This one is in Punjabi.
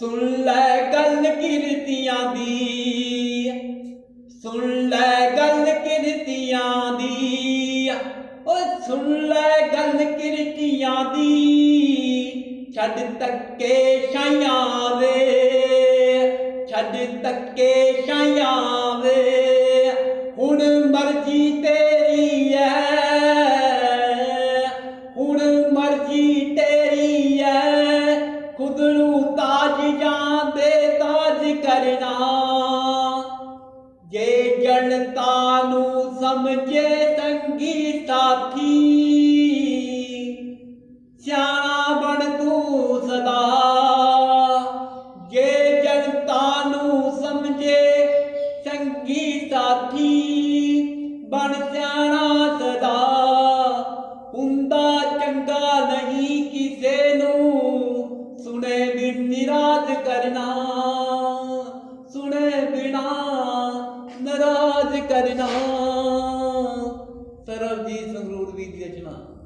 ਸੁਣ ਲੈ ਗੱਲ ਕਿਰਤੀਆਂ ਦੀ। ਸੁਣ ਲੈ ਗੱਲ ਕਿਰਤੀਆਂ ਦੀ। ਓ ਸੁਣ ਲੈ ਗੱਲ ਕਿਰਤੀਆਂ ਦੀ। ਛੱਡ ਤੱਕੇ ਛਾਈਆਂ ਵੇ। ਛੱਡ ਤੱਕੇ ਛਾਈਆਂ ਵੇ। ਹੁਣ ਮਰਜ਼ੀ ਤੇਰੀ ਐ। ਹੁਣ ਮਰਜ਼ੀ ਤੇਰੀ ਐ। ਖੁਦ ਨੂੰ ਕਰਨਾ। ਜੇ ਜਨਤਾ ਨੂੰ ਸਮਝੇ ਸੰਗੀ ਸਾਥੀ, ਸਿਆਣਾ ਬਣ ਤੂੰ ਸਦਾ। ਜੇ ਜਨਤਾ ਨੂੰ ਸਮਝੇ ਸੰਗੀ ਸਾਥੀ, ਬਣ ਸਿਆਣਾ ਸਦਾ। ਹੁੰਦਾ ਚੰਗਾ ਨਹੀਂ ਕਿਸੇ ਨੂੰ, ਸੁਣੇ ਬਿਨ ਨਿਰਾਦ ਕਰਨਾ। ਕਰਨਾ ਸਰਬਜੀਤ ਸੰਗਰੂਰ ਦੀ ਰਚਨਾ